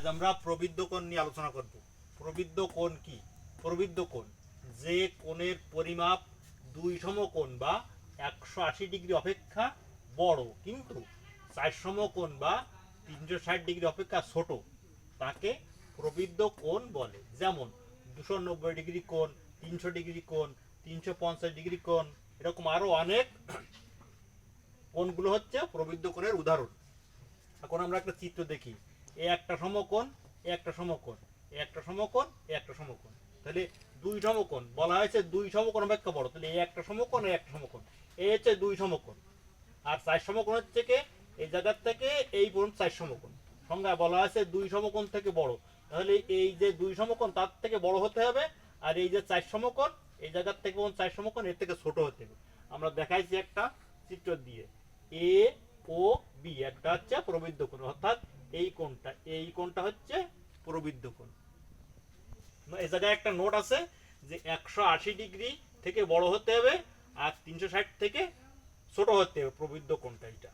আজ আমরা প্রবৃদ্ধ কোণ নিয়ে আলোচনা করব। প্রবৃদ্ধ কোণ কি? প্রবৃদ্ধ কোণ, যে কোণের পরিমাপ দুই সমকোণ বা একশো আশি ডিগ্রি অপেক্ষা বড়, কিন্তু চার সমকোণ বা তিনশো ষাট ডিগ্রি অপেক্ষা ছোট, তাকে প্রবৃদ্ধ কোণ বলে। যেমন, দুশো নব্বই ডিগ্রি কোণ, তিনশো ডিগ্রি কোণ, তিনশো পঞ্চাশ ডিগ্রি কোণ, এরকম আরও অনেক কোণগুলো হচ্ছে প্রবৃদ্ধ কোণের উদাহরণ। এখন আমরা একটা চিত্র দেখি। এ একটা সমকোণ, এ একটা সমকোণ, এ একটা সমকোণ, এ একটা সমকোণ। তাহলে দুই সমকোণ, বলা হয়েছে দুই সমকোণ অপেক্ষা বড় তাহলে এই একটা সমকোণ এই একটা সমকোণ। এই হচ্ছে দুই সমকোণ। আর চার সমকোণ হচ্ছে কি? এই জায়গার থেকে এই পর্যন্ত চার সমকোণ। সংজ্ঞা বলা আছে দুই সমকোণ থেকে বড়। তাহলে এই যে দুই সমকোণ, তার থেকে বড় হতে হবে। আর এই যে চার সমকোণ, এই জায়গার থেকে পর্যন্ত চার সমকোণ, এর থেকে ছোট হতে হবে। আমরা দেখাইছি একটা চিত্র দিয়ে। এ, ও, বি, একটা হচ্ছে প্রবৃদ্ধ কোণ। অর্থাৎ এই কোনটা এই কোনটা হচ্ছে প্রবৃদ্ধ কোণ। এ জায়গায় একটা নোট আছে যে একশো আশি ডিগ্রি থেকে বড় হতে হবে আর তিনশো ষাট থেকে ছোট হতে হবে, প্রবৃদ্ধ কোণটা এটা